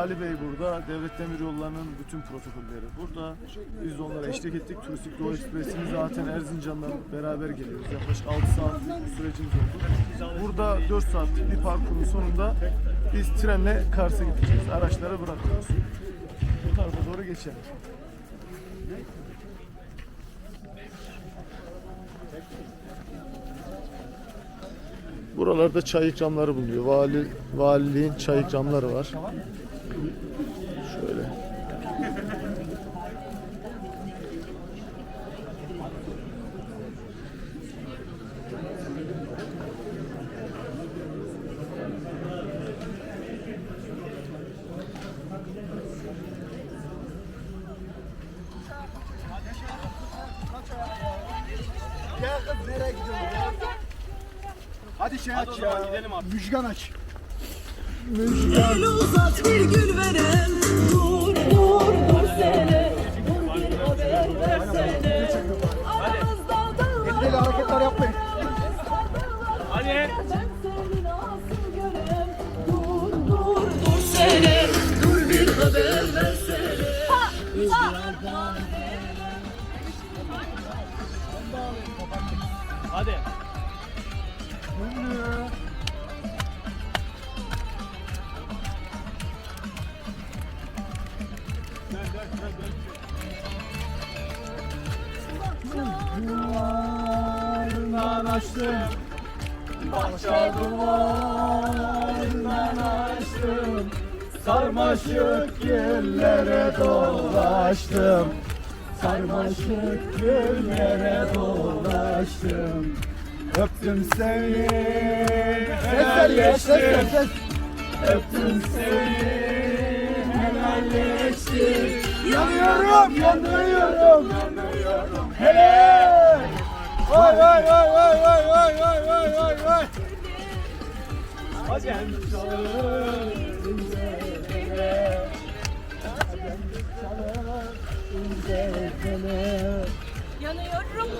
Vali Bey burada, Devlet Demir Yolları'nın bütün protokolleri burada. Biz onlara eşlik ettik. Turistik Doğu Ekspresi'ni zaten Erzincan'dan beraber geliyoruz. Yaklaşık 6 saatlik bir sürecimiz oldu. Burada 4 saatlik bir parkurun sonunda biz trenle Kars'a gideceğiz. Araçlara bırakıyoruz. Bu tarafa doğru geçelim. Buralarda çay ikramları bulunuyor. Vali, valiliğin çay ikramları var. Şöyle. Hadi şey aç ya. Gidelim artık. Müjgan aç. El uzat bir gül verem Dur dur dur sene. Dur bir haber versene. Aramızda dağlar hareketler yapmayın. Hadi dolaştım. Sarmaşık yerlere dolaştım. Öptüm seni Helalleştim. Öptüm seni Helalleştim. Yanıyorum, yanıyorum, yanıyorum Hele! Vay vay vay vay vay vay vay vay vay. Vay Hadi. Yanıyorum yanıyorum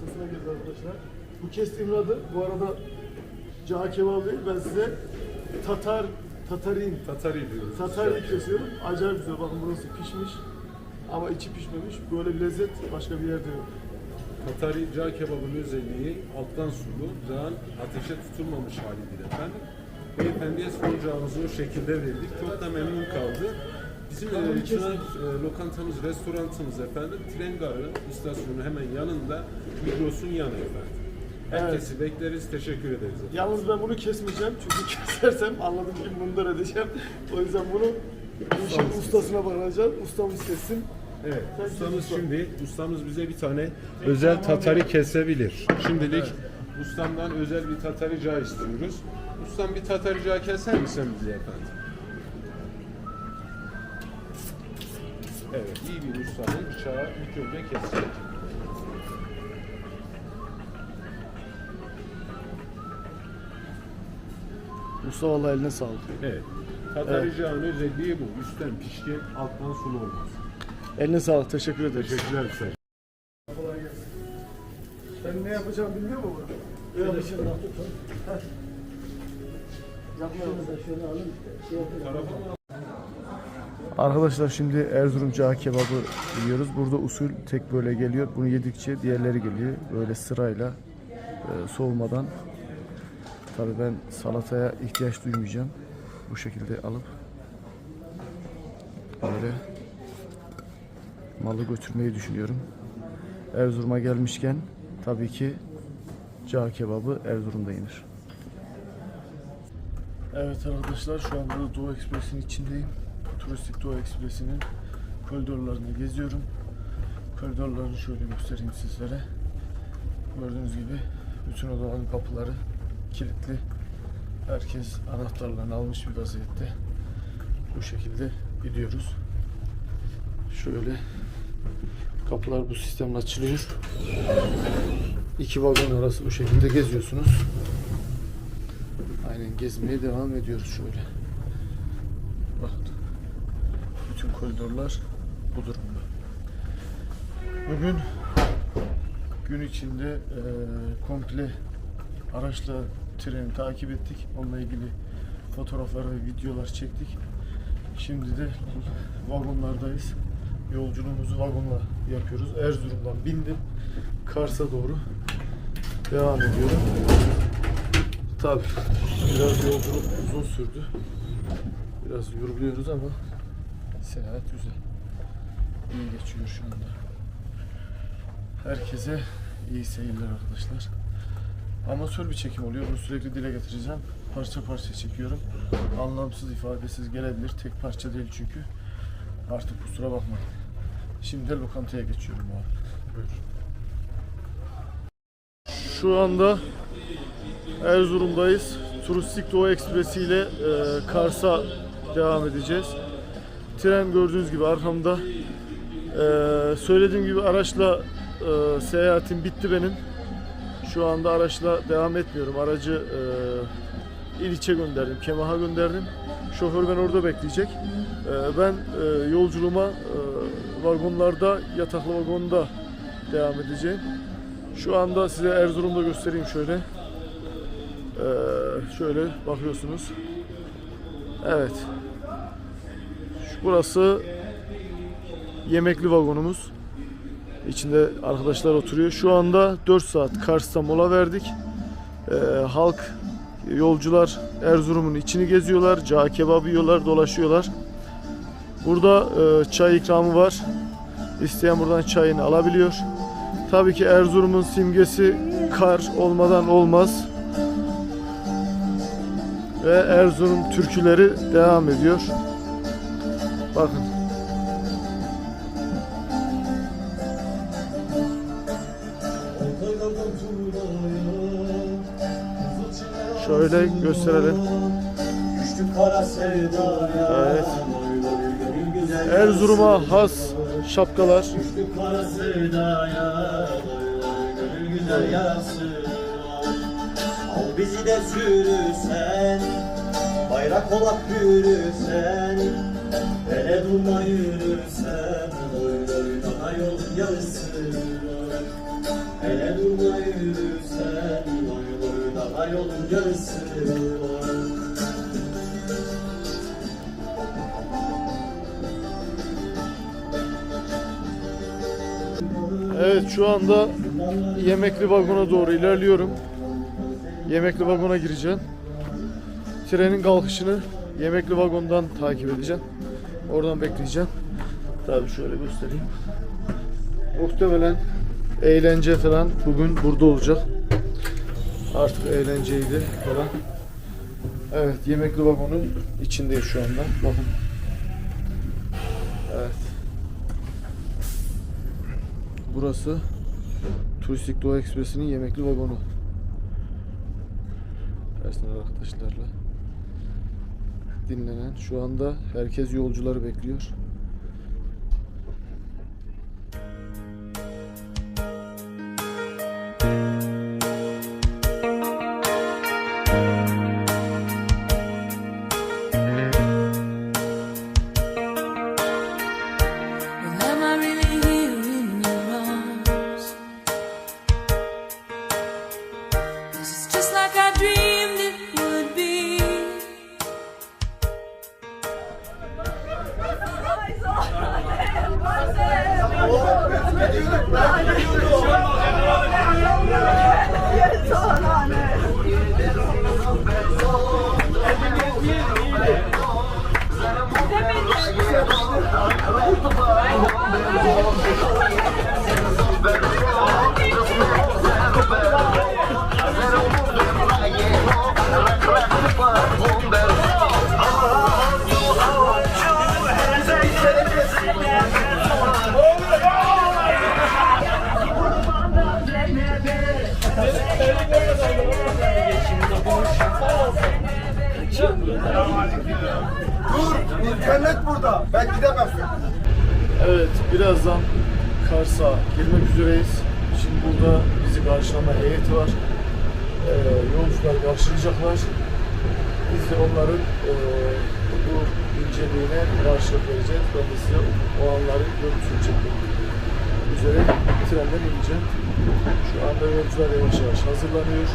kebap lokantasına girdi arkadaşlar. Bu kestiğim adı bu arada cağ kebabı değil ben size tatar tatarin Tatari diyoruz. tatari kesiyorum. Acayip güzel bakın burası pişmiş ama içi pişmemiş. Böyle bir lezzet başka bir yerde yok. Tatari cağ kebabının özelliği alttan sulu, cağın ateşe tutulmamış halidir efendim. Beyefendiye sunacağımızı o şekilde verdik. Çok da memnun kaldı. Bizim e, çınar e, lokantamız, restoranımız efendim, tren garı istasyonu hemen yanında, Migros'un yanı efendim. Herkesi bekleriz, teşekkür ederiz. efendim. Yalnız ben bunu kesmeyeceğim çünkü kesersem anladım ki mundar edeceğim. O yüzden bunu bu işin ustasına bakacağım. Ustamız kessin. Evet, Sen ustamız usta. şimdi, ustamız bize bir tane özel tatari kesebilir. Şimdilik ustamdan özel bir tatari cağ istiyoruz. Ustam bir tatari cağ keser misin bize efendim? Evet, iyi bir ustanın bıçağı ilk önce kesecek. Mustafa Allah eline sağlık. Evet. Tatarica'nın özelliği bu. Üstten pişki, alttan sulu olmaz. Eline sağlık. Teşekkür ederiz. Teşekkürler size. Ben ne yapacağım bilmiyor musun? Öyle şimdi Arkadaşlar şimdi Erzurum cağ kebabı yiyoruz. Burada usul tek böyle geliyor. Bunu yedikçe diğerleri geliyor. Böyle sırayla e, soğumadan. Tabii ben salataya ihtiyaç duymayacağım. Bu şekilde alıp böyle malı götürmeyi düşünüyorum. Erzurum'a gelmişken tabii ki cağ kebabı Erzurum'da yenir. Evet arkadaşlar şu anda Doğu Ekspres'in içindeyim. Turistik Doğu Ekspresi'nin koridorlarını geziyorum. Koridorlarını şöyle göstereyim sizlere. Gördüğünüz gibi bütün odaların kapıları kilitli. Herkes anahtarlarını almış bir vaziyette. Bu şekilde gidiyoruz. Şöyle kapılar bu sistemle açılıyor. İki vagon arası bu şekilde geziyorsunuz. Aynen gezmeye devam ediyoruz şöyle. Bakın. Bütün koridorlar bu durumda. Bugün gün içinde eee, komple araçla treni takip ettik. Onunla ilgili fotoğraflar videolar çektik. Şimdi de vagonlardayız. Yolculuğumuzu vagonla yapıyoruz. Erzurum'dan bindim. Kars'a doğru devam ediyorum. Tabii biraz yolculuk uzun sürdü. Biraz yoruluyoruz ama seyahat güzel. İyi geçiyor şu anda. Herkese iyi seyirler arkadaşlar. Amatör bir çekim oluyor. Bunu sürekli dile getireceğim. Parça parça çekiyorum. Anlamsız, ifadesiz gelebilir. Tek parça değil çünkü. Artık kusura bakmayın. Şimdi lokantaya geçiyorum abi. Buyur. Şu anda Erzurum'dayız. Turistik Doğu Ekspresi ile e, Kars'a devam edeceğiz. Tren gördüğünüz gibi arkamda. E, söylediğim gibi araçla e, seyahatim bitti benim. Şu anda araçla devam etmiyorum. Aracı e, İliç'e gönderdim, Kemah'a gönderdim. Şoför ben orada bekleyecek. E, ben e, yolculuğuma e, vagonlarda, yataklı vagonda devam edeceğim. Şu anda size Erzurum'da göstereyim şöyle. Ee, şöyle bakıyorsunuz. Evet. Burası yemekli vagonumuz. İçinde arkadaşlar oturuyor. Şu anda 4 saat Kars'ta mola verdik. Ee, halk, yolcular Erzurum'un içini geziyorlar. Cağ kebabı yiyorlar, dolaşıyorlar. Burada e, çay ikramı var. İsteyen buradan çayını alabiliyor. Tabii ki Erzurum'un simgesi kar olmadan olmaz. Ve Erzurum türküleri devam ediyor. Bakın. Şöyle gösterelim. Evet. Erzurum'a has şapkalar. Al bizi de sürüsen. Bayrak olak yürüsen. Hele durma yürürsen. Doy doy daha yol yarısı. Hele durma yürürsen. Doy doy daha yolun yarısı. Evet şu anda yemekli vagona doğru ilerliyorum. Yemekli vagona gireceğim. Trenin kalkışını yemekli vagondan takip edeceğim. Oradan bekleyeceğim. Tabii şöyle göstereyim. Muhtemelen eğlence falan bugün burada olacak. Artık eğlenceydi falan. Evet yemekli vagonun içindeyiz şu anda. Bakın. Evet. Burası Turistik Doğu Ekspresi'nin yemekli vagonu. Personel arkadaşlarla dinlenen. Şu anda herkes yolcuları bekliyor. Cennet burada. Ben gidemem. Evet, birazdan Kars'a girmek üzereyiz. Şimdi burada bizi karşılama heyeti var. Ee, yolcular karşılayacaklar. Biz de onların e, bu inceliğine karşılık vereceğiz. Ben de size o anları görüntüsünü çekmek üzere trenden ineceğim. Şu anda yolcular yavaş yavaş hazırlanıyor.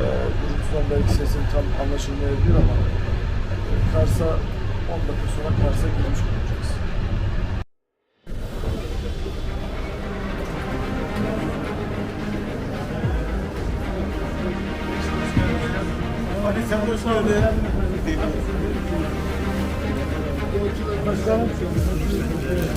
Ee, gürültüden belki sesim tam anlaşılmayabilir ama e, Kars'a 10 dakika sonra Kars'a girmiş olacağız. Hadi sen hoş geldin. Evet,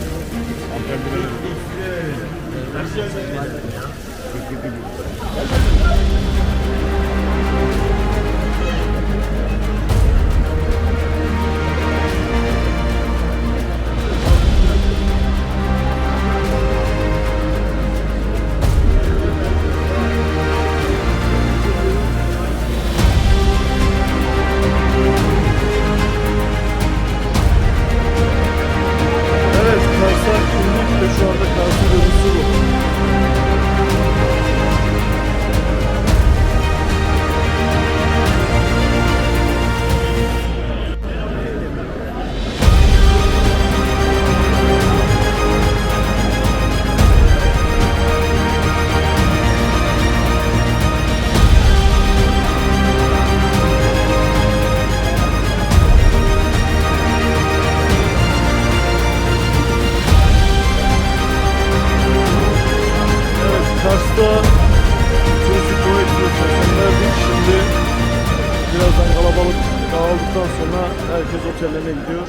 otellerine gidiyor.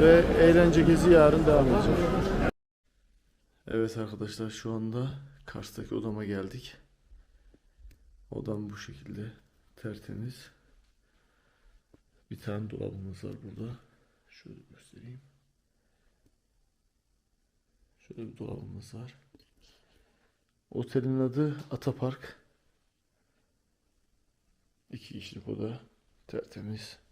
Ve eğlence gezi yarın devam edecek. Evet arkadaşlar şu anda Kars'taki odama geldik. Odam bu şekilde tertemiz. Bir tane dolabımız var burada. Şöyle göstereyim. Şöyle bir dolabımız var. Otelin adı Atapark. İki kişilik oda. Tertemiz.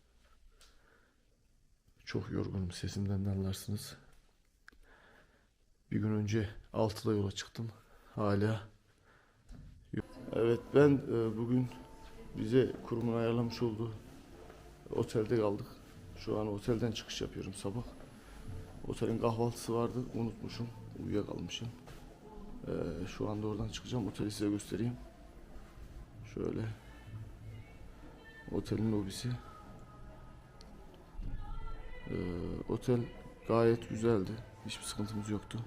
Çok yorgunum sesimden de anlarsınız. Bir gün önce 6'da yola çıktım. Hala Evet ben e, bugün bize kurumun ayarlamış olduğu otelde kaldık. Şu an otelden çıkış yapıyorum sabah. Otelin kahvaltısı vardı unutmuşum. Uyuyakalmışım. Ee, şu anda oradan çıkacağım. Oteli size göstereyim. Şöyle. Otelin lobisi. Ee, otel gayet güzeldi. Hiçbir sıkıntımız yoktu.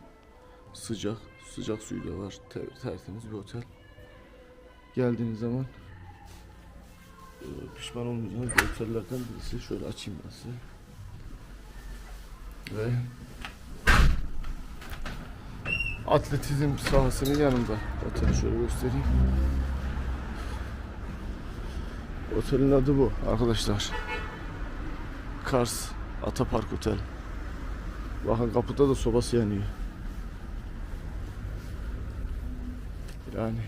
Sıcak. Sıcak suyu da var. Ter- tertemiz bir otel. Geldiğiniz zaman e, pişman olmayacağınız otellerden birisi. Şöyle açayım ben size. Ve atletizm sahasının yanında. Oteli şöyle göstereyim. Otelin adı bu arkadaşlar. Kars Atapark Otel. Bakın kapıda da sobası yanıyor. Yani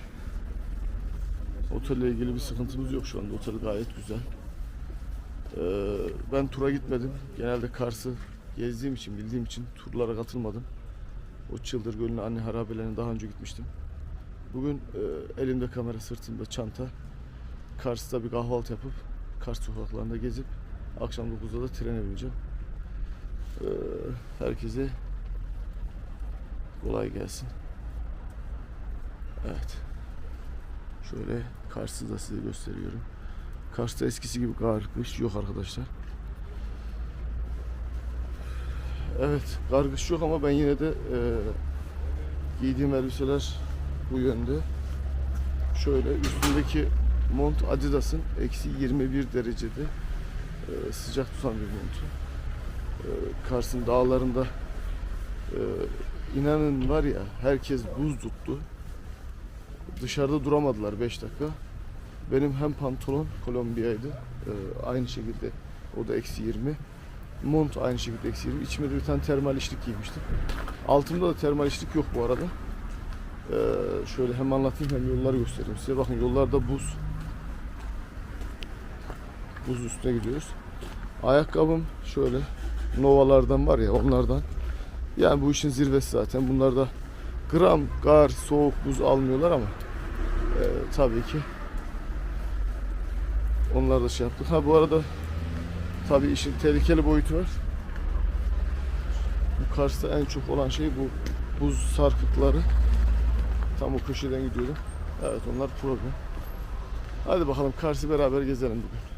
otelle ilgili bir sıkıntımız yok şu anda. Otel gayet güzel. Ee, ben tura gitmedim. Genelde Kars'ı gezdiğim için, bildiğim için turlara katılmadım. O Çıldır Gölü'ne anne harabelerine daha önce gitmiştim. Bugün e, elimde kamera, sırtımda çanta. Kars'ta bir kahvaltı yapıp Kars sokaklarında gezip akşam 9'da da trene bineceğim. Ee, herkese kolay gelsin. Evet. Şöyle Kars'ı size gösteriyorum. Kars'ta eskisi gibi kar, kış yok arkadaşlar. Evet, kargış yok ama ben yine de e, giydiğim elbiseler bu yönde. Şöyle üstündeki mont Adidas'ın eksi 21 derecede e, sıcak tutan bir montu. E, Kars'ın dağlarında e, inanın var ya herkes buz tuttu. Dışarıda duramadılar 5 dakika. Benim hem pantolon Kolombiya'ydı. e, aynı şekilde o da eksi 20. Mont aynı şekilde eksi 20. İçime de bir tane termal içlik giymiştim. Altımda da termal içlik yok bu arada. Ee, şöyle hem anlatayım hem yolları göstereyim size. Bakın yollarda buz. Buz üstüne gidiyoruz. Ayakkabım şöyle Nova'lardan var ya onlardan. Yani bu işin zirvesi zaten. Bunlarda gram kar, soğuk, buz almıyorlar ama e, tabii ki onlar da şey yaptık. Ha bu arada tabii işin tehlikeli boyutu var. Bu Kars'ta en çok olan şey bu buz sarkıkları. Tam o köşeden gidiyordum. Evet onlar problem. Hadi bakalım Kars'ı beraber gezelim bugün.